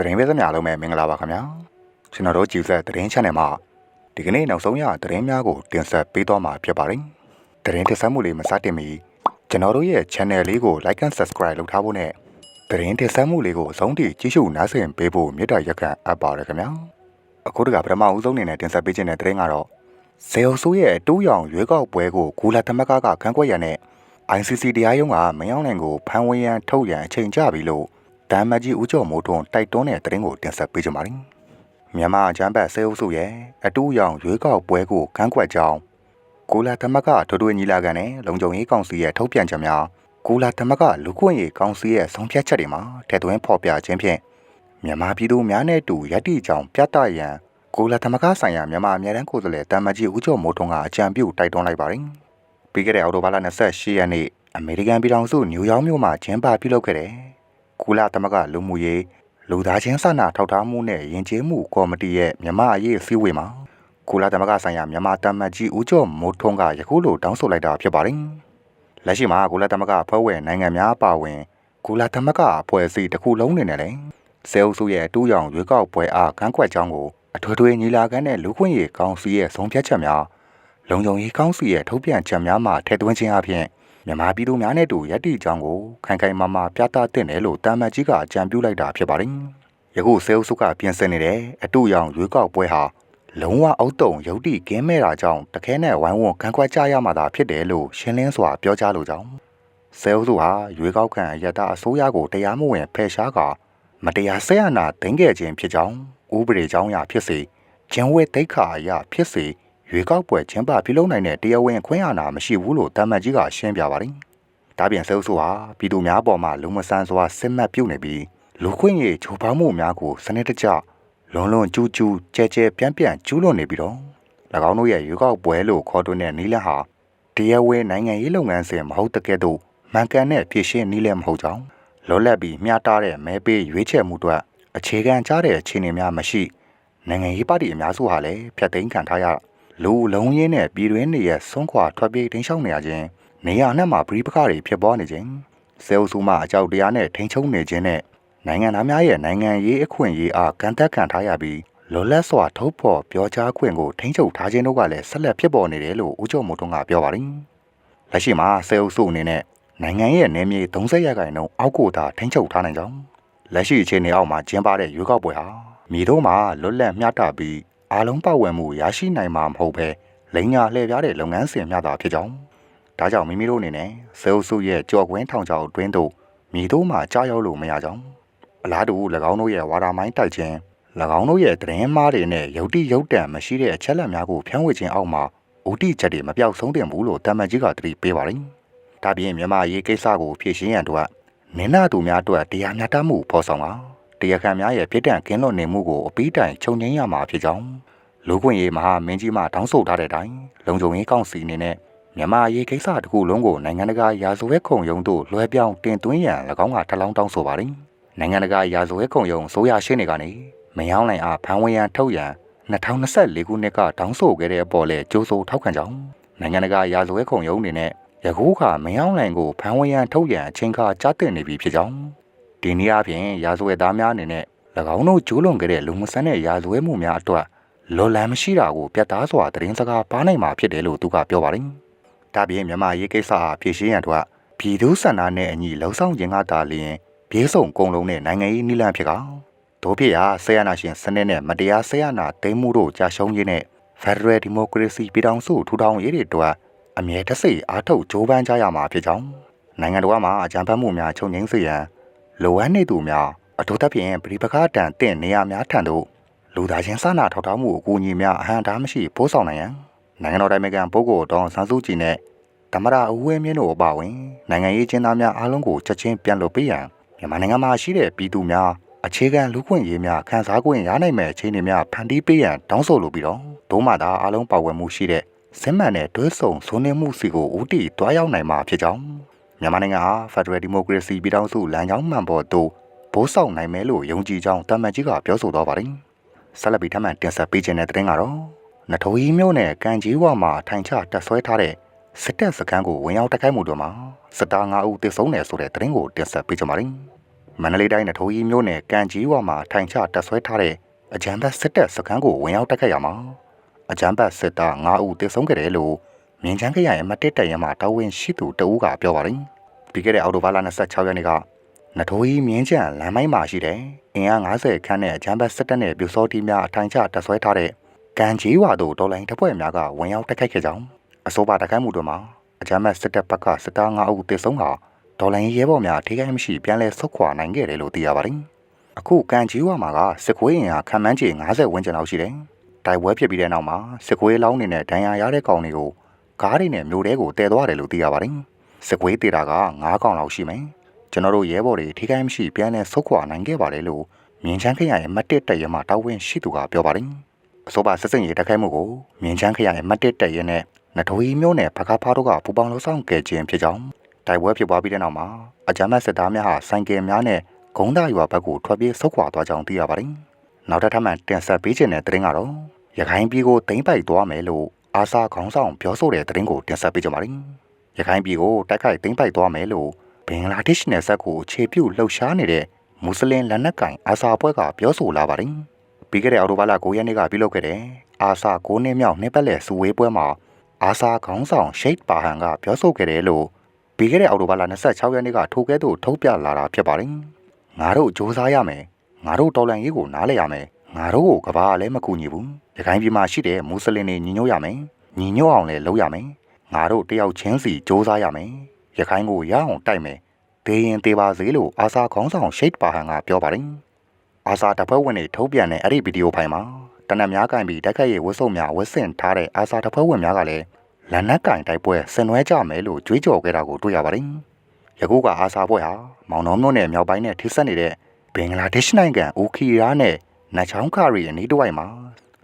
သတင်းပေးစများလုံးပဲမင်္ဂလာပါခင်ဗျာကျွန်တော်တို့ကြည်ဆက်သတင်း channel မှာဒီကနေ့နောက်ဆုံးရသတင်းများကိုတင်ဆက်ပေးသွားမှာဖြစ်ပါတယ်သတင်းတင်ဆက်မှုလေးမစတင်မီကျွန်တော်တို့ရဲ့ channel လေးကို like and subscribe လုပ်ထားဖို့နဲ့သတင်းတင်ဆက်မှုလေးကိုအဆုံးထိကြည့်ရှုနားဆင်ပေးဖို့မေတ္တာရက်ခံအပ်ပါတယ်ခင်ဗျာအခုတကပထမဦးဆုံးအနေနဲ့တင်ဆက်ပေးခြင်းတဲ့သတင်းကတော့စေအုပ်စုရဲ့တိုးရောင်ရွေးကောက်ပွဲကိုဂူလာသမက်ကကခန်းကွက်ရတဲ့ ICC တရားရုံးကမယောင်းနိုင်ကိုဖမ်းဝေးရန်ထုတ်ရန်အချိန်ကြပြီလို့ တမ်မတ်ကြီးဦးကျော်မိုးထွန်းတိုက်တွန်းတဲ့သတင်းကိုတင်ဆက်ပေးကြပါမယ်။မြန်မာအချမ်းဘတ်စေအုပ်စုရဲ့အတူရောင်ရွေးကောက်ပွဲကိုကန့်ကွက်ကြောင်းကိုလာသမက်ကထိုးထွေးညီလာခံနဲ့လုံခြုံရေးကောင်စီရဲ့ထုတ်ပြန်ချက်များကိုလာသမက်ကလူခွင့်ရေးကောင်စီရဲ့ဆုံးဖြတ်ချက်တွေမှာထည့်သွင်းဖော်ပြခြင်းဖြင့်မြန်မာပြည်သူများနဲ့တူရည်တည်ကြောင်ပြသရန်ကိုလာသမက်ကဆိုင်ရာမြန်မာအမြဲတမ်းကိုယ်စားလှယ်တမ်မတ်ကြီးဦးကျော်မိုးထွန်းကအကြံပြုတိုက်တွန်းလိုက်ပါတယ်။ပြီးခဲ့တဲ့အောက်တိုဘာလ28ရက်နေ့အမေရိကန်ပြည်ထောင်စုနယူးယောက်မြို့မှာကျင်းပပြုလုပ်ခဲ့တဲ့ ကုလသမဂ္ဂလူမှုရေးလူသားချင်းစာနာထောက်ထားမှုနဲ့ယဉ်ကျေးမှုကော်မတီရဲ့မြန်မာအရေးအစည်းအဝေးမှာကုလသမဂ္ဂဆိုင်ရာမြန်မာတမတ်ကြီးဦးကျော်မိုးထွန်းကယခုလိုတောင်းဆိုလိုက်တာဖြစ်ပါတယ်။လက်ရှိမှာကုလသမဂ္ဂဖွဲ့ဝင်နိုင်ငံများပါဝင်ကုလသမဂ္ဂအဖွဲ့အစည်းတစ်ခုလုံးနေနဲ့လေဆဲအုပ်စုရဲ့တူးရောင်ရွေးကောက်ပွဲအားကန့်ကွက်ကြောင်းကိုအထွေထွေညီလာခံနဲ့လူခွင့်ရေးကောင်စီရဲ့ဆုံးဖြတ်ချက်များလုံခြုံရေးကောင်စီရဲ့ထုတ်ပြန်ချက်များမှာထည့်သွင်းခြင်းအပြင် မြန်မာပြည်သူများနဲ့တူရည်တည်ကြောင်းကိုခိုင်ခိုင်မာမာပြသသင့်တယ်လို့တာမတ်ကြီးကအကြံပြုလိုက်တာဖြစ်ပါတယ်။ယခုဆဲအုပ်စုကပြင်ဆင်နေတဲ့အတူရောင်ရွေးကောက်ပွဲဟာလုံးဝအုတ်တုံရုပ်တိကင်းမဲ့တာကြောင့်တခဲနဲ့ဝိုင်းဝန်းခံခွက်ကြရမှာသာဖြစ်တယ်လို့ရှင်းလင်းစွာပြောကြားလိုကြောင်းဆဲအုပ်စုဟာရွေးကောက်ခံရတအစိုးရကိုတရားမဝင်ဖယ်ရှားကာမတရားဆက်အနာတင်ခဲ့ခြင်းဖြစ်ကြောင်းဥပဒေကြောင်းအရဖြစ်စေကျင်းဝဲတိတ်ခါအရဖြစ်စေ ရွေးကောက်ပွဲကျင်းပပြုလုပ်နိုင်တဲ့တရားဝင်ခွင့်အာဏာမရှိဘူးလို့တမတ်ကြီးကရှင်းပြပါတယ်။ဒါပြင်ဆဲအုပ်စုဟာပြည်သူများပေါ်မှာလူမဆန်စွာစစ်မှတ်ပြုတ်နေပြီးလူခွင့်ရေးချိုးဖောက်မှုများကိုစနစ်တကျလွန်လွန်ကျူးကျူးကြဲကြဲပြန့်ပြန့်ကျူးလွန်နေပြီးတော့၎င်းတို့ရဲ့ရွေးကောက်ပွဲလို့ခေါ်တွင်တဲ့နီးလန်းဟာတရားဝင်နိုင်ငံရေးလုပ်ငန်းစဉ်မဟုတ်တဲ့ကဲ့သို့မှန်ကန်တဲ့ဖြစ်ရှင်းနီးလန်းမဟုတ်ကြောင်းလောလက်ပြီးမျှတားတဲ့မဲပေးရွေးချယ်မှုတွေအခြေခံကြတဲ့အခြေအနေများမရှိနိုင်ငံရေးပါတီအများစုဟာလည်းဖျက်သိမ်းခံထားရ လူလုံးရင်းနဲ့ပြည်တွင်းနေရဆုံးခွာထွက်ပြေးတင်းရှောင်နေရခြင်းနေရနဲ့မှာပြည်ပခါတွေဖြစ်ပေါ်နေခြင်းဆဲအုပ်စုမှအကြောက်တရားနဲ့ထိန်ချုံနေခြင်းနဲ့နိုင်ငံသားများရဲ့နိုင်ငံရေးအခွင့်အရေးအားကန့်သက်ခံထားရပြီးလောလက်စွာထုတ်ဖော်ပြောကြားခွင့်ကိုထိန်းချုပ်ထားခြင်းတို့ကလည်းဆက်လက်ဖြစ်ပေါ်နေတယ်လို့ဦးကျော်မိုးထွန်းကပြောပါတယ်။လက်ရှိမှာဆဲအုပ်စုအနေနဲ့နိုင်ငံရဲ့နယ်မြေ30ရာခိုင်နှုန်းအောက်ကိုသာထိန်းချုပ်ထားနိုင်ကြောင်းလက်ရှိအခြေအနေအောက်မှာကျင်းပတဲ့ရွေးကောက်ပွဲဟာမြေတို့မှာလွတ်လပ်မျှတပြီး အားလုံးပတ်ဝန်းမှုရရှိနိုင်မှာမဟုတ်ဘဲလိန်ညာလှည့်ပြားတဲ့လုပ်ငန်းစဉ်များသာဖြစ်ကြောင်းဒါကြောင့်မိမိတို့အနေနဲ့ဇေုပ်စုရဲ့ကြော်ကွင်းထောင်ချောက်တွင်းတို့မြေတို့မှာကြားရောက်လို့မရကြောင်းအလားတူ၎င်းတို့ရဲ့ဝါဒမိုင်းတိုက်ခြင်း၎င်းတို့ရဲ့သတင်းမှားတွေနဲ့ယုတ်တိယုတ်တံမရှိတဲ့အချက်လက်များကိုဖျန်းဝေခြင်းအောက်မှာဥတီချက်တွေမပြောက်ဆုံးတင်ဘူးလို့တမန်ကြီးကတတိပေးပါတယ်။ဒါပြင်မြန်မာရေးကိစ္စကိုဖြေရှင်းရန်တို့ကနင်းနာသူများအတွက်တရားမျှတမှုဖော်ဆောင်တာ တရားခံများရဲ့ပြစ်ဒဏ်ကင်းလွတ်နေမှုကိုအပီးတိုင်ချုပ်ငင်းရမှာဖြစ်ကြောင်းလူခွင့်ရေးမဟာမင်းကြီးမှတောင်းဆိုထားတဲ့အတိုင်းလုံခြုံရေးကောင်စီအနေနဲ့မြန်မာရေးကိစ္စတခုလုံးကိုနိုင်ငံတကာရာဇဝတ်ခုံရုံးသို့လွှဲပြောင်းတင်သွင်းရန်၎င်းကထလောင်းတောင်းဆိုပါတယ်။နိုင်ငံတကာရာဇဝတ်ခုံရုံးဆိုရရှိနေကနေမယောင်းနိုင်အားဖမ်းဝရန်ထုတ်ရန်2024ခုနှစ်ကတောင်းဆိုခဲ့တဲ့အပေါ်လဲကြိုးစိုးထောက်ခံကြောင်းနိုင်ငံတကာရာဇဝတ်ခုံရုံးအနေနဲ့ယခုခါမယောင်းနိုင်ကိုဖမ်းဝရန်ထုတ်ရန်အချိန်ခါကြားတင်နေပြီဖြစ်ကြောင်း ဒီနည်းအားဖြင့်ရာဇဝတ်သားများအနေနဲ့၎င်းတို့ကျူးလွန်ခဲ့တဲ့လူမဆန်တဲ့ရာဇဝတ်မှုများအတွက်လော်လန်မရှိတာကိုပြတ်သားစွာသတင်းစကားပါနိုင်မှာဖြစ်တယ်လို့သူကပြောပါတယ်။ဒါပြင်မြန်မာရေးကိစ္စအားဖြည့်ရှင်းရန်အတွက်ပြည်သူစန္ဒာနဲ့အညီလှုံ့ဆော်ခြင်းကသာလျှင်ပြေးဆုံးကုံလုံးနဲ့နိုင်ငံရေးနိလန့်ဖြစ်ကတို့ဖြစ်ရာဆေးရနာရှင်စနစ်နဲ့မတရားဆေးရနာတိမ်မှုတို့ကြာရှုံးခြင်းနဲ့ Federal Democracy ပြည်ထောင်စုထူထောင်ရေးတွေအတွက်အမြဲတစေအားထုတ်ကြိုးပမ်းကြရမှာဖြစ်ကြောင်းနိုင်ငံတော်မှာအကြံဖတ်မှုများချုပ်ငိမ့်စေရန် လိုအပ်နေသူများအထူးသဖြင့်ပြည်ပခါတန်တင့်နေရာများထံသို့လူသားချင်းစာနာထောက်ထားမှုအကူအညီများအဟံတားမရှိပို့ဆောင်နိုင်ရန်နိုင်ငံတော်တိုင်ပင်ခံပုဂ္ဂိုလ်ဒေါန်ဆန်းစုကြည်နဲ့တမရအဝဲမြင့်တို့အပါအဝင်နိုင်ငံရေးကျင်းသားများအားလုံးကိုချက်ချင်းပြန်လွှတ်ပေးရန်မြန်မာနိုင်ငံမှာရှိတဲ့ပြည်သူများအခြေခံလူခွင့်ရေးများခန်းစားခွင့်ရနိုင်မဲ့အခြေအနေများဖန်တီးပေးရန်တောင်းဆိုလိုပြီးတော့ဒို့မှသာအားလုံးပါဝင်မှုရှိတဲ့စစ်မှန်တဲ့တွဲဆုံဆွေးနွေးမှုစီကိုဦးတည်တွားရောက်နိုင်မှာဖြစ်ကြောင်း မြန်မာနိုင်ငံဟာ Federal Democracy ပြည်ထောင်စုလမ်းကြောင်းမှန်ပေါ်သို့ဘိုးဆောင်နိုင်မယ်လို့ယုံကြည်ကြောင်းတမန်ကြီးကပြောဆိုသွားပါတယ်။ဆက်လက်ပြီးထပ်မံတင်ဆက်ပေးခြင်းတဲ့တဲ့တင်ကတော့နထိုးကြီးမြို့နယ်ကံကြီးဝမှာထိုင်ချတက်ဆွဲထားတဲ့စစ်တပ်စခန်းကိုဝင်ရောက်တိုက်ခိုက်မှုတို့မှာစစ်သား9ဦးသေဆုံးတယ်ဆိုတဲ့သတင်းကိုတင်ဆက်ပေးကြပါမယ်။မန္တလေးတိုင်းနထိုးကြီးမြို့နယ်ကံကြီးဝါမှာထိုင်ချတက်ဆွဲထားတဲ့အကြမ်းဖက်စစ်တပ်စခန်းကိုဝင်ရောက်တိုက်ခတ်ရမှာအကြမ်းဖက်စစ်သား9ဦးသေဆုံးခဲ့တယ်လို့ မြင်းချမ်းခရိုင်အမတ်တစ်တိုင်ရမှာတာဝန်ရှိသူတဦးကပြောပါတယ်ပြီးခဲ့တဲ့အောက်တိုဘာလ26ရက်နေ့ကနထိုးကြီးမြင်းချမ်းလမ်းမိုင်းမှာရှိတဲ့အင်အား90ခန်းနဲ့အကြမ်းဖက်စစ်တပ်နဲ့ပြူစောတီများအထိုင်ချတက်ဆွဲထားတဲ့ကံကြီးဝါတို့တော်လိုင်းတပ်ဖွဲ့များကဝင်ရောက်တိုက်ခိုက်ခဲ့ကြောင်းအဆိုပါတိုက်ခိုက်မှုတွေမှာအကြမ်းဖက်စစ်တပ်ဘက်ကစစ်သား9ဦးသေဆုံးကဒေါ်လာရဲဘော်များထိခိုက်မရှိပြန်လည်ဆုတ်ခွာနိုင်ခဲ့တယ်လို့သိရပါတယ်။အခုကန်ကြီးဝါမှာကစစ်ခွေးရင်ဟာခံမှန်းချေ90ဝန်းကျင်လောက်ရှိတယ်။တိုက်ပွဲဖြစ်ပြီးတဲ့နောက်မှာစစ်ခွေးလောင်းနေနဲ့ဒဏ်ရာရတဲ့ကောင်တွေကို ကားတွေနဲ့မျိုးတဲကိုတည်သွားတယ်လို့သိရပါတယ်။စစ်ခွေးတေတာက9ကောင်လောက်ရှိမယ်။ကျွန်တော်တို့ရဲဘော်တွေထိခိုက်မရှိပြန်လည်ဆုတ်ခွာနိုင်ခဲ့ပါတယ်လို့မြင်းချမ်းခရိုင်ရဲ့မတ်တစ်တရဲမှာတာဝန်ရှိသူကပြောပါတယ်။အဆိုပါစစ်စင်ရေးတက်ခိုက်မှုကိုမြင်းချမ်းခရိုင်မတ်တစ်တရဲနဲ့နထိုးကြီးမျိုးနဲ့ဖကားဖားတို့ကပူပေါင်းလို့ဆောင်ခဲ့ခြင်းဖြစ်ကြောင်းတိုက်ပွဲဖြစ်ပွားပြီးတဲ့နောက်မှာအကြမ်းဖက်စစ်သားများဟာဆိုင်ကယ်များနဲ့ဂုံးသားရွာဘက်ကိုထွက်ပြေးဆုတ်ခွာသွားကြောင်းသိရပါတယ်။နောက်တစ်ထပ်မှတင်ဆက်ပေးခြင်းတဲ့သတင်းကတော့ရခိုင်ပြည်ကိုသိမ်းပိုက်သွားမယ်လို့ အာစာခေါင်းဆောင်ပြောဆိုတဲ့သတင်းကိုတင်ဆက်ပေးကြပါမယ်။ရခိုင်ပြည်ကိုတိုက်ခိုက်သိမ်းပိုက်သွားမယ်လို့ဘင်္ဂလားဒေ့ရှ်နယ်စပ်ကိုခြေပြုတ်လှုပ်ရှားနေတဲ့မွတ်စလင်လက်နက်ကင်အာစာပွဲကပြောဆိုလာပါတယ်။ပြီးခဲ့တဲ့အောက်တိုဘာလ9ရက်နေ့ကပြုလုပ်ခဲ့တဲ့အာစာ9နှစ်မြောက်နှစ်ပတ်လည်စုဝေးပွဲမှာအာစာခေါင်းဆောင်ရှိတ်ပါဟန်ကပြောဆိုခဲ့တယ်လို့ပြီးခဲ့တဲ့အောက်တိုဘာလ26ရက်နေ့ကထိုကဲသို့ထုတ်ပြလာတာဖြစ်ပါတယ်။ငါတို့စ조사ရမယ်။ငါတို့တော်လန်ရေးကိုနားလည်ရမယ်။ငါတို့ကိုကဘာလည်းမကူညီဘူး။ ရခိုင်ပြည်မှာရှိတဲ့မွတ်စလင်တွေညီညွတ်ရမယ်။ညီညွတ်အောင်လည်းလုပ်ရမယ်။ငါတို့တယောက်ချင်းစီစ조사ရမယ်။ရခိုင်ကိုရအောင်တိုက်မယ်။ဒေရင်သေးပါစေလို့အာစာခေါင်းဆောင်ရှိတ်ပါဟန်ကပြောပါတယ်။အာစာတပ်ဖွဲ့ဝင်တွေထုတ်ပြန်တဲ့အဲ့ဒီဗီဒီယိုဖိုင်မှာတနက်များကင်ပြီးတိုက်ခိုက်ရေးဝတ်စုံများဝတ်ဆင်ထားတဲ့အာစာတပ်ဖွဲ့ဝင်များကလည်းလက်နက်ကင်တိုက်ပွဲဆင်နွှဲကြမယ်လို့ကြွေးကြော်ခဲ့တာကိုတွေ့ရပါတယ်။ယခုကအာစာပွဲဟာမောင်နှောမြို့နယ်မြောက်ပိုင်းနဲ့ထိစပ်နေတဲ့ဘင်္ဂလားဒေ့ရှ်နိုင်ငံအိုခီရာနဲ့နတ်ချောင်းခရီအနီးတစ်ဝိုက်မှာ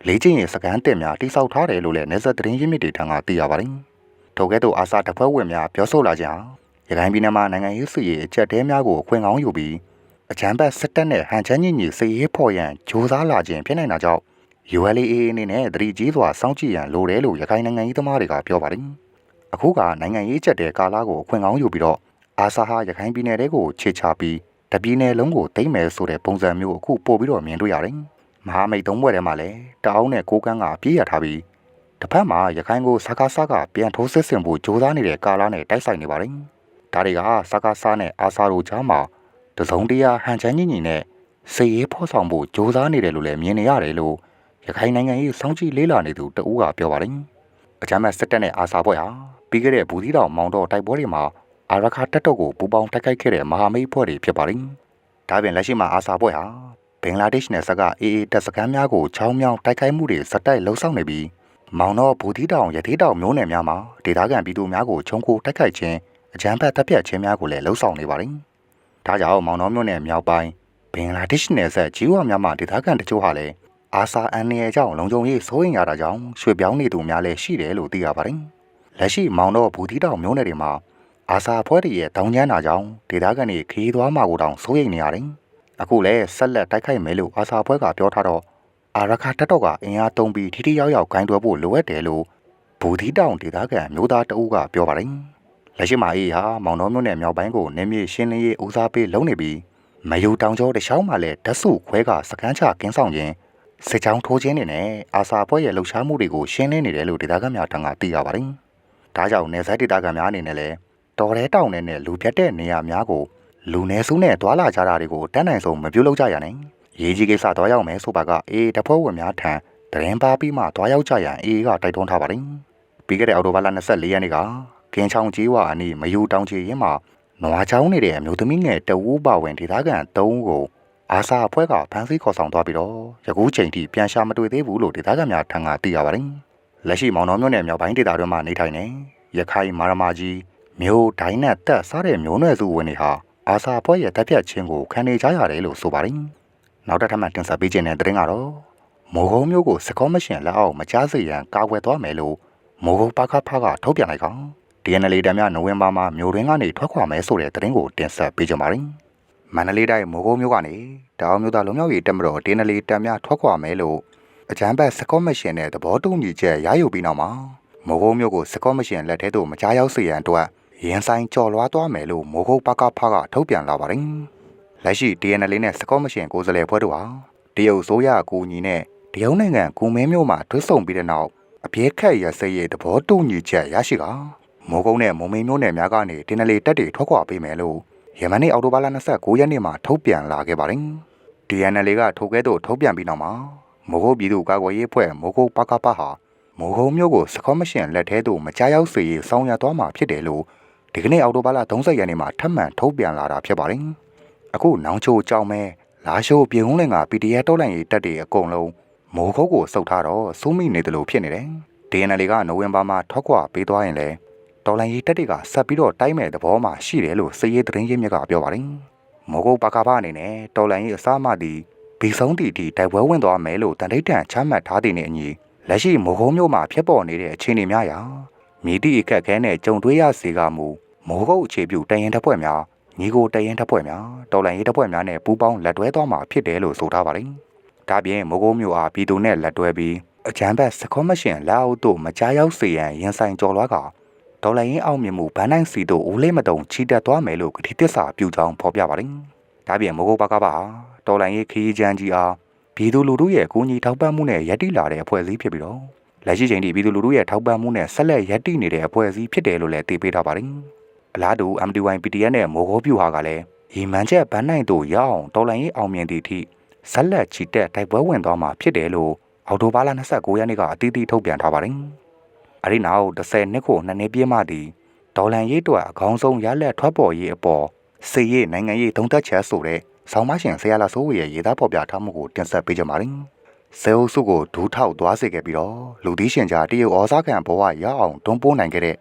လေးချင်းရဲ့စကန်တင်များတိစောက်ထားတယ်လို့လည်းနေဆက်သတင်းရင်းမြစ်တွေထံကသိရပါတယ်။ထိုကဲ့သို့အာစာတပ်ဖွဲ့ဝင်များပြောဆိုလာကြရခိုင်ပြည်နယ်မှာနိုင်ငံရေး sự ရေးအကြက်တဲများကိုအခွင့်ကောင်းယူပြီးအကြမ်းဖက်စစ်တပ်နဲ့ဟန်ချမ်းညင်ညီစစ်ရေးဖော်ရန်ကြိုးစားလာခြင်းဖြစ်နိုင်တာကြောင့် ULA အနေနဲ့သတိကြီးစွာစောင့်ကြည့်ရန်လိုတယ်လို့ရခိုင်နိုင်ငံရေးသမားတွေကပြောပါတယ်။အခုကနိုင်ငံရေးချက်တဲ့ကာလကိုအခွင့်ကောင်းယူပြီးတော့အာဆာဟာရခိုင်ပြည်နယ်တဲကိုခြေချပြီးတပြည်နယ်လုံးကိုသိမ်းမယ်ဆိုတဲ့ပုံစံမျိုးအခုပို့ပြီးတော့မြင်တွေ့ရတယ်။ မဟာမိတ်သုံးဘွဲ့ထဲမှာလည်းတအောင်းနဲ့ကိုကန်းကပြေးရထားပြီးတစ်ဖက်မှာရခိုင်ကိုစကားစကားပြန်ထိုးစစ်ဆင်ဖို့ကြိုးစားနေတဲ့ကာလနဲ့တိုက်ဆိုင်နေပါတယ်။ဒါတွေကစကားစားနဲ့အာဆာတို့ကြားမှာတစုံတရာဟန်ချမ်းညင်ညင်နဲ့စည်ရေးဖော်ဆောင်ဖို့ကြိုးစားနေတယ်လို့လည်းမြင်နေရတယ်လို့ရခိုင်နိုင်ငံရေးစောင့်ကြည့်လေးလာနေသူတဦးကပြောပါတယ်။အကြမ်းဖက်စစ်တပ်နဲ့အာဆာဘွဲ့ဟာပြီးခဲ့တဲ့ဘူးသီးတောင်မောင်တော်တိုက်ပွဲတွေမှာအာရခါတက်တော့ကိုပူပေါင်းတိုက်ခိုက်ခဲ့တဲ့မဟာမိတ်ဖွဲ့တွေဖြစ်ပါတယ်။ဒါပြင်လက်ရှိမှာအာဆာဘွဲ့ဟာဘ င်္ဂလားဒေ့ရှ်နယ်စပ်ကအေအေတပ်စခန်းများကိုချောင်းမြောင်းတိုက်ခိုက်မှုတွေစက်တိုက်လှုပ်ဆောင်နေပြီးမောင်တော်ဘူးသီးတောင်ရသေးတောင်မျိုးနယ်များမှာဒေသခံပြည်သူများကိုခြုံခိုတိုက်ခိုက်ခြင်းအကြမ်းဖက်တပ်ဖြတ်ခြင်းများကိုလည်းလှုပ်ဆောင်နေပါတယ်။ဒါကြောင့်မောင်တော်မျိုးနယ်မြောက်ပိုင်းဘင်္ဂလားဒေ့ရှ်နယ်စပ်ဂျီဝါများမှာဒေသခံတချို့ဟာလည်းအာဆာအန်နီရဲ့ကြောင့်လုံခြုံရေးစိုးရင်ရတာကြောင့်ရွှေပြောင်းနေသူများလည်းရှိတယ်လို့သိရပါတယ်။လက်ရှိမောင်တော်ဘူးတီတောင်မျိုးနယ်တွေမှာအာဆာဖွဲ့တွေရဲ့တောင်းကျမ်းတာကြောင့်ဒေသခံတွေခီးသွားမှာကိုတောင်စိုးရိမ်နေရတယ်။ အခုလည်းဆက်လက်တိုက်ခိုက်မယ်လို့အာဆာဖွဲ့ကပြောထားတော့အာရခါတက်တော့ကအင်အားသုံးပြီးထိထိရောက်ရောက်ဂိုင်းတွဲဖို့လိုအပ်တယ်လို့ဘူဒီတောင်ဒေသခံမျိုးသားတအုပ်ကပြောပါတယ်။လက်ရှိမှာအေးဟာမောင်တော်မျိုးနယ်မြောက်ပိုင်းကိုနေမြေရှင်းလင်းရေးဦးစားပေးလုပ်နေပြီးမယူတောင်ကျောတခြားမှာလည်းဓာတ်စုခွဲကစကန်းချကင်းဆောင်ခြင်းစစ်ကြောင်းထိုးခြင်းတွေနဲ့အာစာဖွဲ့ရဲ့လှုပ်ရှားမှုတွေကိုရှင်းလင်းနေတယ်လို့ဒေသခံများထံကသိရပါတယ်။ဒါကြောင့်နေဆက်ဒေသခံများအနေနဲ့လည်းတော်ရဲတောင်နဲ့လူပြတ်တဲ့နေရာများကို လူနေစုနဲ့တွာလာကြတာတွေကိုတန်းနိုင်ဆုံးမပြုတ်လောက်ကြရနိုင်။ရေးကြီးကိစ္စတွားရောက်မယ်ဆိုပါကအေးတဖွဲ့ဝင်များထံတရင်ပါပြီးမှတွားရောက်ကြရန်အေးကတိုက်တွန်းထားပါတယ်။ပြီးခဲ့တဲ့အောက်တိုဘာလ24ရက်နေ့ကကင်းချောင်းကြီးဝါအနီးမယူတောင်ချီရင်မှာနွားချောင်းနေတဲ့အမျိုးသမီးငယ်တဝူးပါဝင်ဒေသခံ၃ဦးကိုအာစာအဖွဲ့ကဖမ်းဆီးခေါ်ဆောင်သွားပြီးတော့ယခုချိန်ထိပြန်ရှာမတွေ့သေးဘူးလို့ဒေသခံများထံကသိရပါတယ်။လက်ရှိမောင်နှောမြို့နယ်မြောက်ပိုင်းဒေသတွေမှာနေထိုင်နေရခိုင်မာရမာကြီးမြို့ဒိုင်းနဲ့တက်စားတဲ့မျိုးနွယ်စုဝင်တွေဟာ အာစာအဖွဲ့ရဲ့တပ်ဖြတ်ခြင်းကိုခံနေကြရတယ်လို့ဆိုပါတယ်။နောက်တစ်ထပ်မှတင်ဆက်ပေးခြင်းတဲ့သတင်းကတော့မိုးကုံမျိုးကိုစကောမရှင်လက်အောက်မကြားစေရန်ကာကွယ်သွားမယ်လို့မိုးကုံပါကဖားကထုတ်ပြန်လိုက်ကောင် DNL တံမြနိုဝင်ဘာမှာမြို့ရင်းကနေထွက်ခွာမယ်ဆိုတဲ့သတင်းကိုတင်ဆက်ပေးကြပါမယ်။မန္တလေးတိုင်းမိုးကုံးမြို့ကနေတောင်မြို့သားလုံမြောက်ရေးတက်မတော်တင်းနလီတံမြထွက်ခွာမယ်လို့အကြမ်းဖက်စကော့မရှင်နဲ့သဘောတူညီချက်ရယူပြီးနောက်မှာမိုးကုံးမြို့ကိုစကော့မရှင်လက်ထဲသို့မကြားရောက်စေရန်အတွက် ရင်ဆိုင်ကြော်လွားသွားမယ်လို့မိုးကုတ်ပကဖကထုတ်ပြန်လာပါတယ်လက်ရှိ TNL နဲ့စကော့မရှင်ကိုယ်စားလှယ်ဖွဲ့တို့ဟာတရုတ်ဆိုရအကူအညီနဲ့တရုတ်နိုင်ငံကူမင်းမြို့မှာထွေးဆုံပြီးတဲ့နောက်အပြဲခက်ရစရဲ့သဘောတူညီချက်ရရှိကမိုးကုန်းနဲ့မုံမိန်မြို့နယ်များကနေတင်နလေတက်တွေထွက်ခွာပေးမယ်လို့ယမန်နေ့အောက်တိုဘာလ29ရက်နေ့မှာထုတ်ပြန်လာခဲ့ပါတယ်။ TNL ကထိုကဲ့သို့ထုတ်ပြန်ပြီးနောက်မှာမိုးကုတ်ပြည်သူ့ကာကွယ်ရေးအဖွဲ့မိုးကုတ်ပကပဟာမိုးကုတ်မြို့ကိုစကော့မရှင်လက်ထဲသို့မကြားရောက်စေရေးဆောင်ရွက်သွားမှာဖြစ်တယ်လို့ ဒီကနေ့အောက်တိုဘာလ30ရက်နေ့မှာထပ်မံထုတ်ပြန်လာတာဖြစ်ပါတယ်။အခုနောင်ချိုကြောင်မဲလာရှိုးပြေုံးလင်က PDF တောက်လန်ရေးတက်တွေအကုန်လုံးမိုးကုတ်ကိုစုပ်ထားတော့စိုးမိနေတယ်လို့ဖြစ်နေတယ်။ DNL ကနိုဝင်ဘာမှာထွက်ခွာပေးသွားရင်လည်းတော်လန်ရေးတက်တွေကဆက်ပြီးတော့တိုက်မဲ့သဘောမှရှိတယ်လို့စည်ရေးသတင်းရင်းမြစ်ကပြောပါတယ်။မိုးကုတ်ပကပအနေနဲ့တော်လန်ရေးအစားမသည့်ဘီဆုံးတီတီတိုက်ပွဲဝင်သွားမယ်လို့တန်တိတ်တန်ချမှတ်ထားတဲ့နေ့အညီလက်ရှိမိုးကုတ်မြို့မှာဖြစ်ပေါ်နေတဲ့အခြေအနေများရာမြည်တိအခက်ခဲနဲ့ကြုံတွေ့ရစေကမူ မိုးကုတ်အခြေပြုတရင်တပ်ဖွဲ့များညီကိုတရင်တပ်ဖွဲ့များတော်လန်ရေးတပ်ဖွဲ့များနဲ့ပူးပေါင်းလက်တွဲသွားမှာဖြစ်တယ်လို့ဆိုထားပါတယ်။ဒါပြင်မိုးကုတ်မြို့အားပြည်သူနဲ့လက်တွဲပြီးအကြမ်းဖက်စကောမရှင်လာအုပ်တို့မကြားရောက်စေရန်ရင်ဆိုင်ကြော်လွှားကဒေါ်လာရင်းအောင်မြင်မှုဗန်းနိုင်စီတို့ဦးလေးမတုံချီတက်သွားမယ်လို့ကတိသစ္စာပြုကြောင်းဖော်ပြပါတယ်။ဒါပြင်မိုးကုတ်ဘကပါဒေါ်လာရင်းခရီးချမ်းကြီးအားပြည်သူလူထုရဲ့ကိုကြီးထောက်ပံ့မှုနဲ့ရည်တည်လာတဲ့အဖွဲ့အစည်းဖြစ်ပြီးတော့လက်ရှိချိန်ထိပြည်သူလူထုရဲ့ထောက်ပံ့မှုနဲ့ဆက်လက်ရည်တည်နေတဲ့အဖွဲ့အစည်းဖြစ်တယ်လို့လည်းသိပေးထားပါတယ်။ အလားတူ MDY PDF နဲ့မိုးကုတ်ပြူဟာကလည်းရီမန်ချက်ဗန်းနိုင်တို့ရအောင်ဒေါ်လာရင်းအောင်မြင်သည့်အထိဆက်လက်ချီတက်တိုက်ပွဲဝင်သွားမှာဖြစ်တယ်လို့အော်တိုဘာလ29ရက်နေ့ကအတီးတီးထုတ်ပြန်ထားပါတယ်။အဲဒီနောက်10နှစ်ကိုနှစ်နှစ်ပြည့်မှသည်ဒေါ်လန်ရေးအတွက်အကောင်းဆုံးရလက်ထွက်ပေါ်ရေးအပေါ်စေရေးနိုင်ငံရေးသုံးသက်ချက်ဆိုတဲ့ဆောင်းမရှင်ဆရာလာစိုးဝေရဲ့ရေးသားဖော်ပြထားမှုကိုတင်ဆက်ပေးကြပါမယ်။ဆဲအုပ်စုကိုဒူးထောက်သွားစေခဲ့ပြီးတော့လူသီးရှင်ကြားတရုတ်ဩဇာခံဘဝရအောင်တွန်းပိုးနိုင်ခဲ့တဲ့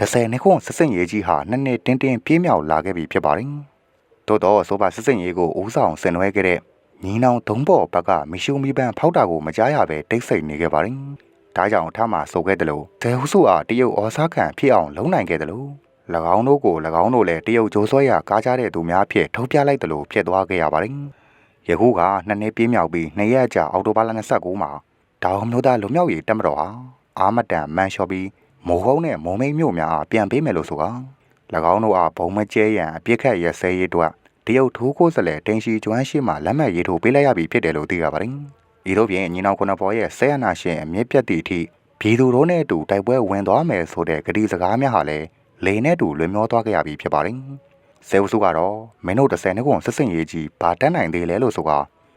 10နှစ်ခွန်စစ်စင်ရေးကြီးဟာနှစ်နှစ်တင်းတင်းပြည့်မြောက်လာခဲ့ပြီဖြစ်ပါတယ်။သို့တော့ဆိုပါစစ်စင်ရေးကိုဦးဆောင်ဆင်နွှဲခဲ့တဲ့ညီနောင်ဒုံဘော်ဘက်ကမီရှူမီပန်ဖောက်တာကိုမကြားရပဲတိတ်ဆိတ်နေခဲ့ပါတယ်။ဒါကြောင့်ထမဆိုခဲ့တယ်လို့ဇေဟုစုအားတရုတ်ဩဇာခံဖြစ်အောင်လုံနိုင်ခဲ့တယ်လို့၎င်းတို့ကို၎င်းတို့လည်းတရုတ်ဂျိုးဆွဲရကားကြတဲ့သူများဖြစ်ထုတ်ပြလိုက်တယ်လို့ဖြစ်သွားခဲ့ရပါတယ်။ယခုကနှစ်နှစ်ပြည့်မြောက်ပြီးနှစ်ရက်ကြာအောက်တိုဘာလ29မှာဒေါင်းမျိုးသားလူမျိုးရေးတက်မတော်ဟာအာမတန်မန်လျှော်ပြီး မိုးကုန်းနဲ့မုံမိတ်မြို့များပြန်ပေးမယ်လို့ဆိုက၎င်းတို့အားဘုံမကျဲရန်အပြစ်ခတ်ရစဲရေးအတွက်တရုတ်ထိုးကိုယ်စလဲတင်ရှိကျွမ်းရှိမှလက်မှတ်ရေးထိုးပေးလိုက်ရပြီဖြစ်တယ်လို့သိရပါတယ်။ဤသို့ဖြင့်ညီနောင်ခုနဘော်ရဲ့ဆဲရနာရှင်အမြင့်ပြတ်သည့်အထိပြည်သူတို့နဲ့အတူတိုက်ပွဲဝင်သွားမယ်ဆိုတဲ့ကတိစကားများဟာလည်းလေနဲ့တူလွင်မျောသွားခဲ့ရပြီဖြစ်ပါတယ်။ဆဲဝစုကတော့မင်းတို့30နှစ်ကုန်စစ်စင်ရေးကြီးဘာတတ်နိုင်သေးလဲလို့ဆိုက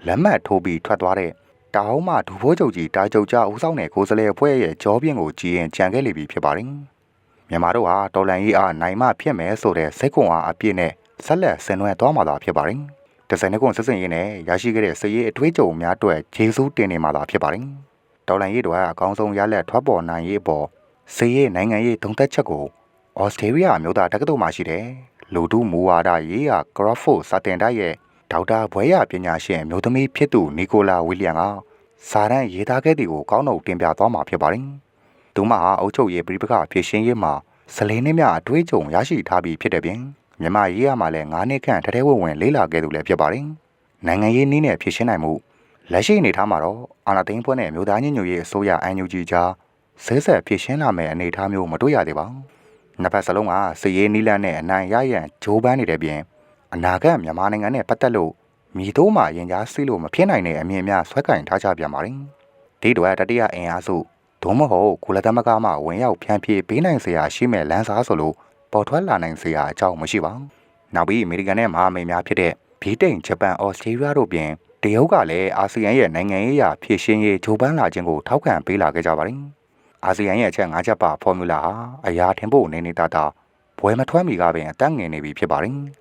လက်မှတ်ထိုးပြီးထွက်သွားတဲ့ တောင်းမှဒူဖိုးချုပ်ကြီးတာချုပ်ကြဦးဆောင်တဲ့ကိုယ်စလဲအဖွဲ့ရဲ့ကြောပြင်းကိုကြည်ရင်ကြံခဲ့လိမ့်ပြီဖြစ်ပါတယ်။မြန်မာတို့ဟာတော်လန်ကြီးအားနိုင်မှဖြစ်မယ်ဆိုတဲ့စိတ်ခွန်အားအပြည့်နဲ့ဆက်လက်ဆင်နွှဲသွားမှာသာဖြစ်ပါတယ်။ဒဇယ်နှစ်ကွန်စစ်စင်ရေးနဲ့ရရှိခဲ့တဲ့စရေးအထွေးကြုံများအတွက်ဂျေဇူးတင်နေမှာသာဖြစ်ပါတယ်။ဒေါ်လန်ရေးတွေအကောင်းဆုံးရလက်ထွက်ပေါ်နိုင်ရေးအပေါ်စရေးနိုင်ငံရေးသုံးသက်ချက်ကိုဩစတြေးလျအမျိုးသားတက္ကသိုလ်မှာရှိတဲ့လူထုမူဝါဒရေးရာဂရဖိုစာတင်တိုက်ရဲ့ ဒေါက်တာဘွဲရပညာရှင်အမျိုးသမီးဖြစ်သူနီကိုလာဝီလျံကစာတမ်းရေးသားခဲ့တဲ့ကိုကောင်းတော့တင်ပြသွားမှာဖြစ်ပါတယ်။သူမဟာအုပ်ချုပ်ရေးပြိပခဖြစ်ရှင်းရေးမှာဇလင်းနှင်းမြအတွေးကြုံရရှိထားပြီးဖြစ်တဲ့ပြင်မြန်မာရေးရမှာလည်း9နှစ်ခန့်တထဲဝင်ဝင်လေးလာခဲ့သူလည်းဖြစ်ပါတယ်။နိုင်ငံရေးနည်းနဲ့ဖြစ်ရှင်းနိုင်မှုလက်ရှိအနေအထားမှာတော့အာဏာသိမ်းဖွဲ့နဲ့မြို့သားညညရေးအစိုးရအန်ယူဂျီကြားဆဲဆက်ဖြစ်ရှင်းလာမယ့်အနေအထားမျိုးမတွေ့ရသေးပါဘူး။နှစ်ဖက်စလုံးကစည်ရေးနီးလန်းနဲ့အနိုင်ရရန်ဂျိုးပန်းနေတဲ့ပြင် အနာဂတ်မြန်မာနိုင်ငံနဲ့ပတ်သက်လို့မြည်တို့မှရင်ကြားစီးလို့မဖြစ်နိုင်တဲ့အမြင်များဆွဲကင်ထားကြပြန်ပါတယ်။ဒီတော့တတိယအင်အားစုဒုမဟုတ်ကုလသမဂ္ဂမှဝင်ရောက်ဖြန့်ဖြေပေးနိုင်စရာရှိမဲ့လမ်းစာဆိုလို့ပေါ်ထွက်လာနိုင်စရာအကြောင်းမရှိပါဘူး။နောက်ပြီးအမေရိကန်နဲ့မဟာမိတ်များဖြစ်တဲ့ဗြိတိန်၊ဂျပန်၊အော်စတြေးလျတို့ပြင်တရုတ်ကလည်းအာဆီယံရဲ့နိုင်ငံရေးအရာဖြည့်ရှင်းရေးဂျိုးပန်းလာခြင်းကိုထောက်ခံပေးလာခဲ့ကြပါတယ်။အာဆီယံရဲ့အချက်၅ချက်ပါဖော်မြူလာဟာအရာထင်ဖို့နေနေတာတာဘွယ်မထွက်မီကပင်အတန်းငင်နေပြီဖြစ်ပါတယ်။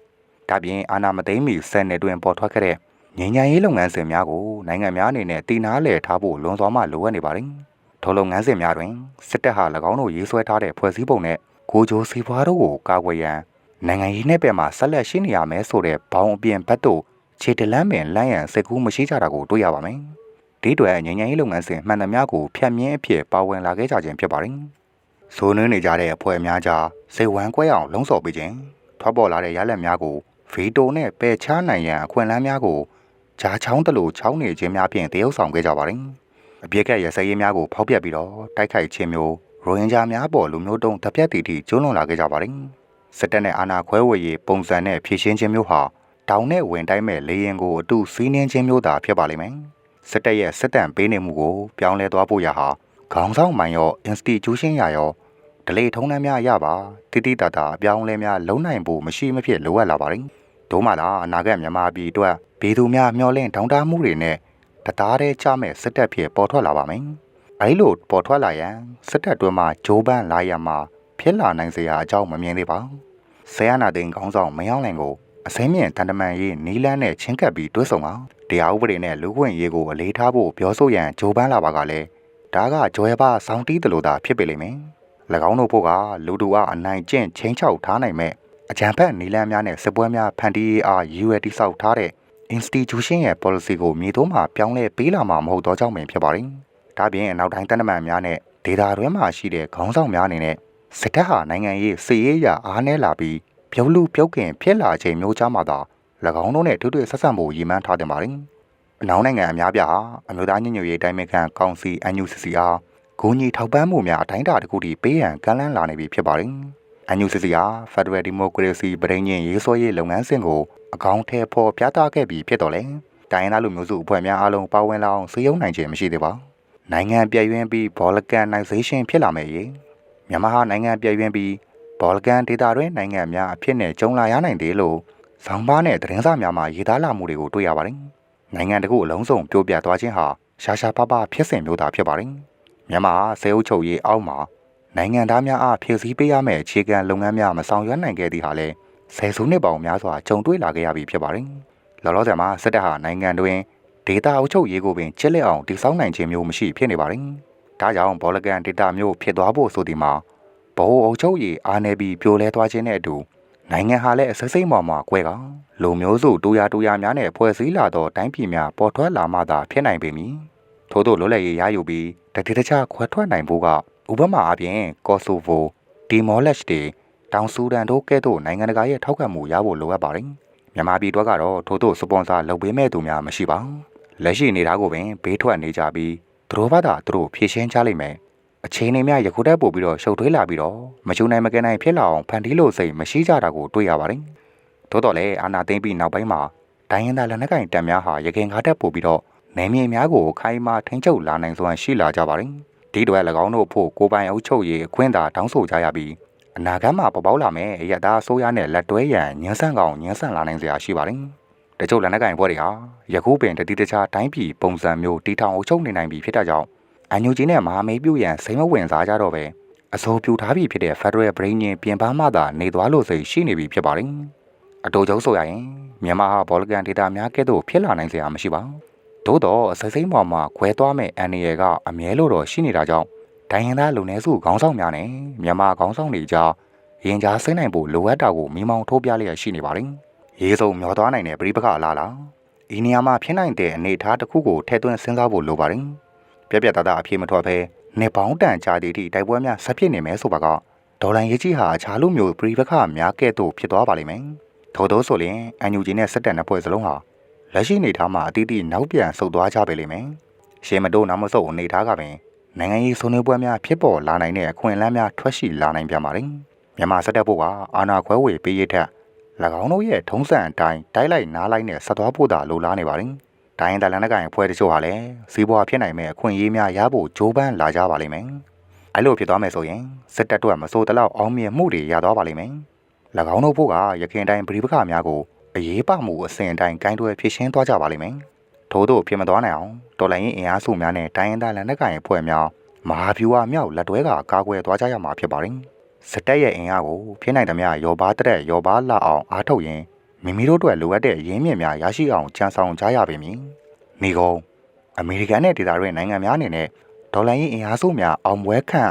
ဒါပြင်အာနာမသိမ်းမီဆယ်နယ်တွင်ပေါ်ထွက်ခဲ့တဲ့ငြိမ်းချမ်းရေးလုပ်ငန်းစဉ်များကိုနိုင်ငံများအနေနဲ့တည်နာလည်ထားဖို့လွန်စွာမှလိုအပ်နေပါတယ်။ထိုလုပ်ငန်းစဉ်များတွင်စစ်တပ်ဟာ၎င်းတို့ရေးဆွဲထားတဲ့ဖွဲ့စည်းပုံနဲ့ကိုဂျိုစီဖွားတို့ကိုကာကွယ်ရန်နိုင်ငံရေးနဲ့ပဲမှာဆက်လက်ရှိနေရမယ်ဆိုတဲ့ဘောင်အပြင်ဘက်သို့ခြေတလန်းပင်လမ်းရန်စိတ်ကူးမရှိကြတာကိုတွေ့ရပါမယ်။ဒီတွေငញ្ញရေးလုပ်ငန်းစဉ်မှန်သမျှကိုဖြတ်မြင်းအဖြစ်ပါဝင်လာခဲ့ကြခြင်းဖြစ်ပါတယ်။ဆိုနှင်းနေကြတဲ့အဖွဲ့များကြားစိတ်ဝမ်းကွဲအောင်လှုံ့ဆော်ပေးခြင်းထွက်ပေါ်လာတဲ့ရလဒ်များကို ဗီတိုနဲ့ပယ်ချနိုင်ရန်အခွင့်အလမ်းများကိုဂျာချောင်းတလို့ချောင်းနေခြင်းများဖြင့်တရုပ်ဆောင်ခဲ့ကြပါတယ်။အပြစ်ကရစရေးများကိုဖောက်ပြပြီးတော့တိုက်ခိုက်ခြင်းမျိုးရိုဟင်ဂျာများပေါ်လူမျိုးတုံးတပြက်တီတီကျွလွန်လာခဲ့ကြပါတယ်။စစ်တပ်နဲ့အာဏာခွဲဝေရေးပုံစံနဲ့ဖြည့်ရှင်းခြင်းမျိုးဟာတတောင်နဲ့ဝင်တိုင်းမဲ့လေရင်ကိုအတူစီးနှင်းခြင်းမျိုးသာဖြစ်ပါလိမ့်မယ်စစ်တပ်ရဲ့စစ်တမ်းပေးနေမှုကိုပြောင်းလဲသွားဖို့ရဟာခေါင်းဆောင်မိုင်ရော institution ရရောဒလေထုံးနှမ်းများရပါတိတိတတာအပြောင်းလဲများလုံးနိုင်ဖို့မရှိမဖြစ်လိုအပ်လာပါလိမ့် ဒို့မှလာအနာဂတ်မြန်မာပြည်အတွက်ပြည်သူများမျှော်လင့်ထောင်တားမှုတွေနဲ့တသားတည်းကြမဲ့စစ်တပ်ဖြစ်ပေါ်ထွက်လာပါမယ်အဲဒီလိုပေါ်ထွက်လာရန်စစ်တပ်တွင်မှဂျိုးပန်းလာရမှာဖြစ်လာနိုင်စရာအကြောင်းမမြင်သေးပါဆရာနာသိန်းခေါင်းဆောင်မယောင်းလင်ကိုအစင်းမြင့်တန်တမန်ရေးနီလန်းနဲ့ချင်းကပ်ပြီးတွဲဆောင်အောင်တရားဥပဒေနဲ့လူ့ခွင့်ရေးကိုအလေးထားဖို့ပြောဆိုရန်ဂျိုးပန်းလာပါကလည်းဒါကဂျွဲပါစောင်းတီးတယ်လို့သာဖြစ်ပေလိမ့်မယ်၎င်းတို့ဖို့ကလူတူကအနိုင်ကျင့်ချင်းချောက်ထားနိုင်မဲ့ အကြံဖက်နီလန်းများနဲ့စစ်ပွဲများဖန်တီးအားရည်ရွယ်တိစောက်ထားတဲ့ institution ရဲ့ policy ကိုမြေသုံးမှာပြောင်းလဲပေးလာမှာမဟုတ်တော့ကြောင့်ပင်ဖြစ်ပါတယ်။ဒါပြင်အနောက်တိုင်းတနမန်များနဲ့ဒေတာတွင်းမှာရှိတဲ့ခေါင်းဆောင်များအနေနဲ့စစ်တပ်ဟာနိုင်ငံရေးစီရေးရအားနည်းလာပြီးပြုတ်လူပြုတ်ကင်ဖြစ်လာချိန်မျိုးချမှသာ၎င်းတို့နဲ့တွေ့တွေ့ဆက်ဆံဖို့ရည်မှန်းထားတင်ပါတယ်။အနောက်နိုင်ငံအများပြားဟာအမျိုးသားညညရေးတိုင်းမဲ့ခံကောင်စီ NUCC အားဂိုးကြီးထောက်ပံ့မှုများအတိုင်းအတာတစ်ခုထိပေးရန်ကမ်းလှမ်းလာနေပြီဖြစ်ပါတယ်။ NUCC ဟာ Federal Democracy ပြည်ညင်ရေးဆွဲရေးလုပ်ငန်းစဉ်ကိုအကောင့်ထဲပေါ်ပြသခဲ့ပြီးဖြစ်တော်လဲ။တိုင်းရင်းသားလူမျိုးစုအဖွဲ့များအားလုံးပါဝင်လာအောင်စည်းရုံးနိုင်ခြင်းမရှိသေးပါ။နိုင်ငံပြည့်ရွံ့ပြီး Balkanization ဖြစ်လာမယ်ရေ။မြန်မာဟာနိုင်ငံပြည့်ရွံ့ပြီးဘောလကန်ဒေတာတွင်နိုင်ငံများအဖြစ်နဲ့ကြုံလာရနိုင်တယ်လို့ဇောင်းပါးနဲ့သတင်းစာများမှာရေးသားလာမှုတွေကိုတွေ့ရပါတယ်။နိုင်ငံတကူအလုံးစုံပြိုပြသွားခြင်းဟာရှာရှာပါပါဖြစ်စဉ်မျိုးသာဖြစ်ပါတယ်။မြန်မာဆဲအုပ်ချုပ်ရေးအောက်မှာ နိုင်ငံသားများအားဖြည့်ဆည်းပေးရမယ့်အခြေခံလုပ်ငန်းများမဆောင်ရွက်နိုင်ခဲ့သည့်ဟာလည်းဆယ်စုနှစ်ပေါင်းများစွာကြုံတွေ့လာခဲ့ရပြီဖြစ်ပါတယ်။လောလောဆယ်မှာစစ်တပ်ဟာနိုင်ငံတွင်ဒေတာအုပ်ချုပ်ရေးကိုပင်ချစ်လက်အောင်တည်ဆောက်နိုင်ခြင်းမျိုးမရှိဖြစ်နေပါတယ်။ဒါကြောင့်ဘောလကန်ဒေတာမျိုးဖြစ်သွားဖို့ဆိုဒီမှာဘိုးအုပ်ချုပ်ရေးအားနေပြီးပြိုလဲသွားခြင်းနဲ့အတူနိုင်ငံဟာလည်းအစိစိမ့်ပေါ်မှာကွဲကလူမျိုးစုတူရတူရများနဲ့ဖွဲ့စည်းလာသောတိုင်းပြည်များပေါ်ထွက်လာမှသာဖြစ်နိုင်ပေမည်ထို့သောလွတ်လပ်ရေးရယူပြီးတတိတခြားခွဲထွက်နိုင်ဖို့က ဥပမာအပြင်ကော့ဆိုဗိုဒီမော်လက်စ်တွေတောင်ဆူဒန်တို့ကဲ့သို့နိုင်ငံတကာရဲ့ထောက်ခံမှုရဖို့လိုအပ်ပါတယ်မြန်မာပြည်တွက်ကတော့ထို့သောစပွန်ဆာလုပ်ပေးမဲ့သူများမရှိပါလက်ရှိနေတာကိုပင်ဘေးထွက်နေကြပြီးသူတို့ဘာသာသူတို့ဖြည့်ရှင်းကြလိမ့်မယ်အချိန်နေမြယခုတက်ပို့ပြီးတော့ရှုပ်ထွေးလာပြီးတော့မချူနိုင်မကဲနိုင်ဖြစ်လာအောင်ဖန်တီးလို့စိတ်မရှိကြတာကိုတွေ့ရပါတယ်။သို့တော်လည်းအာနာသိမ့်ပြီးနောက်ပိုင်းမှာဒိုင်းရင်သာလက်နက်ကင်တပ်များဟာရခင်ကားတက်ပို့ပြီးတော့နယ်မြေများကိုခိုင်မာထိန်းချုပ်လာနိုင်စွမ်းရှိလာကြပါတယ်။ ဒီတော့၎င်းတို့ဖို့ကိုပိုင်အုပ်ချုပ်ရေးအခွင့်သာတောင်းဆိုကြရပြီးအနာဂတ်မှာပေါ်ပေါက်လာမယ့်ရတအစိုးရနဲ့လက်တွဲရန်ညှဉ်းဆန့်ကောင်ညှဉ်းဆန့်လာနိုင်စရာရှိပါတယ်။တချို့လက်နက်ကင်ဘွဲတွေဟာယခုပင်တတိတခြားတိုင်းပြည်ပုံစံမျိုးတီထောင်အုပ်ချုပ်နေနိုင်ပြီဖြစ်တဲ့ကြောင့်အန်ယူဂျီနဲ့မဟာမိတ်ပြုရန်စိတ်မဝင်စားကြတော့ပဲအစိုးပြူထားပြီဖြစ်တဲ့ Federal Brain ညင်ပြင်ပမှသာနေသွားလို့စိတ်ရှိနေပြီဖြစ်ပါတယ်။အတူကျုံဆိုရရင်မြန်မာဟာဘောလကန်ဒေတာများကဲ့သို့ဖြစ်လာနိုင်စရာမရှိပါဘူး။ သို့တော့အစိစိမ့်ပေါ်မှာခွဲသွားမဲ့အန်ရီယကအမြဲလို့တော့ရှိနေတာကြောင့်ဒိုင်ရင်သားလူနည်းစုခေါင်းဆောင်များနဲ့မြန်မာခေါင်းဆောင်တွေကြားရင်ကြားဆင်းနိုင်ဖို့လိုအပ်တာကိုမိမောင်းထိုးပြလျက်ရှိနေပါတယ်။ရေးစုံမျောသွားနိုင်တဲ့ပြိပခအလားလား။ဤနေရာမှာဖြစ်နိုင်တဲ့အနေအထားတစ်ခုကိုထည့်သွင်းစဉ်းစားဖို့လိုပါတယ်။ပြက်ပြက်သားသားအပြေမထွက်ဘဲနေပေါင်းတန်ကြာသည့်အထိတိုက်ပွဲများဆက်ဖြစ်နေမယ်ဆိုပါကဒေါ်လာရေးကြီးဟာအခြားလူမျိုးပရိပခများကဲ့သို့ဖြစ်သွားပါလိမ့်မယ်။ထို့သောဆိုရင်အန်ယူဂျီနဲ့စက်တက်နှစ်ဖွဲ့စလုံးဟာ လက်ရှိနေထားမှာအတိအကျနောက်ပြန်ဆုတ်သွားကြပေလိမ့်မယ်။ရှေမတိုးနောက်မဆုတ်အနေထားကပင်နိုင်ငံရေးဆွေးနွေးပွဲများဖြစ်ပေါ်လာနိုင်တဲ့အခွင့်အလမ်းများထွက်ရှိလာနိုင်ပြန်ပါလိမ့်။မြန်မာစက်တက်ဖို့ကအာဏာခွဲဝေပေးရထက်၎င်းတို့ရဲ့ထုံးစံအတိုင်းတိုက်လိုက်နားလိုက်နဲ့ဆက်သွားဖို့သာလိုလားနေပါလိမ့်။ဒိုင်းတလန်တဲ့ကင်အဖွဲ့တချို့ဟာလည်းစီးပွားဖြစ်နိုင်မဲ့အခွင့်အရေးများရဖို့ကြိုးပမ်းလာကြပါလိမ့်မယ်။အဲ့လိုဖြစ်သွားမယ်ဆိုရင်စစ်တပ်တို့ကမစိုးတလောက်အောင်မြင်မှုတွေရသွားပါလိမ့်မယ်။၎င်းတို့ဖို့ကရခိုင်တိုင်းပြည်ပခများကို အရေးပါမှုအစဉ်တိုင်းကိုင်းတွယ်ဖြစ်ရှင်းသွားကြပါလိမ့်မယ်။ထို့သောဖြစ်မသွားနိုင်အောင်တော်လိုင်းရင်အင်အားစုများနဲ့တိုင်းရင်းသားလက်နက်ကင်အဖွဲ့များမဟာဗျူဟာမြောက်လက်တွဲကကာကွယ်သွားကြရမှာဖြစ်ပါတယ်။စစ်တပ်ရဲ့အင်အားကိုဖြစ်နိုင်သမျှရောပါတဲ့ရောပါလာအောင်အားထုတ်ရင်မိမိတို့အတွက်လိုအပ်တဲ့ရင်းမြစ်များရရှိအောင်ကြံဆောင်ကြရပေမည်။နေကုန်အမေရိကန်နဲ့ဒေသတွင်းနိုင်ငံများအနေနဲ့ဒေါ်လာရေးအင်အားစုများအောင်ပွဲခံ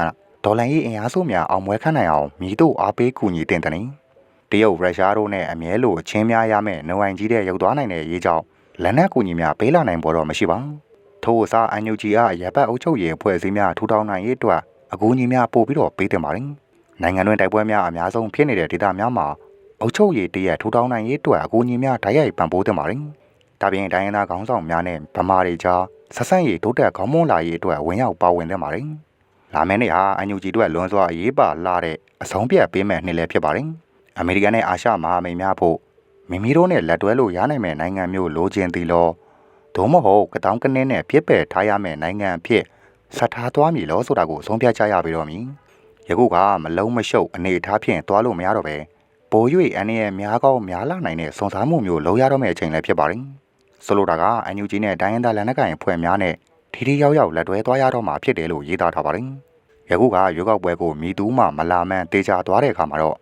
ဒေါ်လာရေးအင်အားစုများအောင်ပွဲခံနိုင်အောင်မြည်တို့အားပေးကူညီတင်တယ်။ တရုတ်ရုရှားတို့နဲ့အမြဲလိုအချင်းများရမယ့်နဝိုင်ကြီးတဲ့ရုပ်သွားနိုင်တဲ့ရေးကြောင့်လက်နက်ကူညီများပေးလာနိုင်ပေါ်တော့မရှိပါဘူး။ထို့အစားအန်ယူဂျီအားရပ်ပတ်အုပ်ချုပ်ရေးအဖွဲ့အစည်းများထူထောင်နိုင်ရေးအတွက်အကူအညီများပို့ပြီးတော့ပေးတင်ပါတယ်။နိုင်ငံတွင်းတိုက်ပွဲများအများဆုံးဖြစ်နေတဲ့ဒေသများမှာအုပ်ချုပ်ရေးတရက်ထူထောင်နိုင်ရေးအတွက်အကူအညီများဓာတ်ရိုက်ပံ့ပိုးတင်ပါတယ်။ဒါပြင်တိုင်းရင်းသားခေါင်းဆောင်များနဲ့ဗမာတွေကြားဆက်ဆံရေးတိုးတက်ခေါင်းမွန်းလာရေးအတွက်ဝင်ရောက်ပါဝင်တင်ပါတယ်။လာမယ့်နေ့ဟာအန်ယူဂျီတို့လွန်စွာအရေးပါလာတဲ့အဆုံးပြတ်ပေးမဲ့နှစ်လည်းဖြစ်ပါတယ်။ အမေရိကန်နဲ့အာရှမဟာမိတ်များဖို့မိမိတို့နဲ့လက်တွဲလို့ရနိုင်မယ့်နိုင်ငံမျိုးလိုချင်သည်လောသို့မဟုတ်ကတောင်းကနင်းနဲ့ပြစ်ပယ်ထားရမယ့်နိုင်ငံအဖြစ်ဆက်ထားသွားမည်လောဆိုတာကိုဆုံးဖြတ်ကြရပြီတော့မည်ယခုကမလုံးမရှုပ်အနေအထားဖြင့်သွားလို့မရတော့ပဲပို၍အန်ရဲ့များကောင်းများလာနိုင်တဲ့စုံစမ်းမှုမျိုးလုပ်ရတော့မယ့်အချိန်လည်းဖြစ်ပါတယ်ဆိုလိုတာကအန်ယူဂျီနဲ့ဒိုင်းယန်သားလက်နက်ကိုင်ဖွဲ့များနဲ့ထီထီရောက်ရောက်လက်တွဲသွားရတော့မှာဖြစ်တယ်လို့ရေးသားထားပါတယ်ယခုကရွေးကောက်ပွဲကိုမိသူမှမလာမှန်းတေချာသွားတဲ့အခါမှာတော့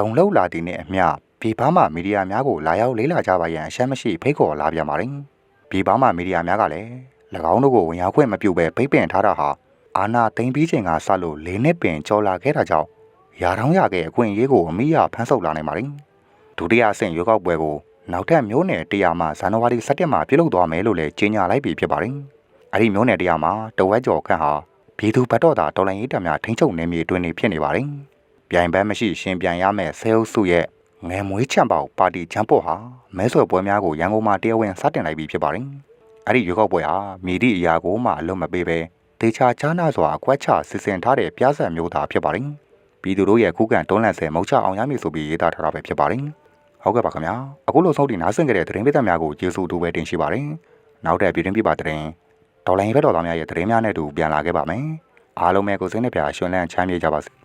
တုံလောက်လာသည်နဲ့အမျှပြည်ပမှမီဒီယာများကိုလာရောက်လေးလာကြပါရန်အရှမ်းမရှိဖိတ်ခေါ်လာပြန်ပါတယ်။ပြည်ပမှမီဒီယာများကလည်း၎င်းတို့ကိုဝင်ရောက်ခွင့်မပြုဘဲပိတ်ပင်ထားတာဟာအာဏာသိမ်းပြီးချိန်ကစလို့လေးနှစ်ပင်ကြော်လာခဲ့တာကြောင့်ရာထောင်းရခဲ့အခွင့်အရေးကိုအမိရဖမ်းဆုပ်လာနိုင်ပါတယ်။ဒုတိယအဆင့်ရွေးကောက်ပွဲကိုနောက်ထပ်မျိုးနယ်100မှာဇန်နဝါရီ17မှာပြုလုပ်သွားမယ်လို့လည်းကြေညာလိုက်ပြီဖြစ်ပါတယ်။အဲ့ဒီမျိုးနယ်100မှာတဝက်ကျော်ခန့်ဟာပြည်သူ့ဘတ်တော်သားတော်လိုင်းရေးတပ်များထိန်းချုပ်နေမြေတွင်နေဖြစ်နေပါတယ်။ ပြိုင်ပန်းမရှိရှင်ပြိုင်ရမယ့်ဆဲအုပ်စုရဲ့ငယ်မွေးချံပေါပါတီချမ်းပေါ်ဟာမဲဆွယ်ပွဲများကိုရန်ကုန်မှာတရားဝင်စတင်လိုက်ပြီဖြစ်ပါတယ်။အဲ့ဒီရွေးကောက်ပွဲဟာမြေတီအရာကိုမှအလွတ်မပေးပဲတေချာချာနာစွာအကွက်ချစစ်စင်ထားတဲ့ပြားဆက်မျိုးသားဖြစ်ပါတယ်။ပြည်သူတို့ရဲ့ခုခံတွန်းလှန်ဆဲမုတ်ချအောင်ရမည်ဆိုပြီးရေးသားထားတာပဲဖြစ်ပါတယ်။ဟုတ်ကဲ့ပါခင်ဗျာ။အခုလိုဆုံးတီနားဆင်ကြတဲ့သတင်းပေးသက်များကိုကျေးဇူးတူပဲတင်ရှိပါတယ်။နောက်တဲ့ပြည်တွင်းပြပသတင်းဒေါ်လာရင်းဘက်တော်သားများရဲ့သတင်းများနဲ့အတူပြန်လာခဲ့ပါမယ်။အားလုံးပဲကိုစိတ်နှပြရှင်လန်းချမ်းမြေ့ကြပါစေ။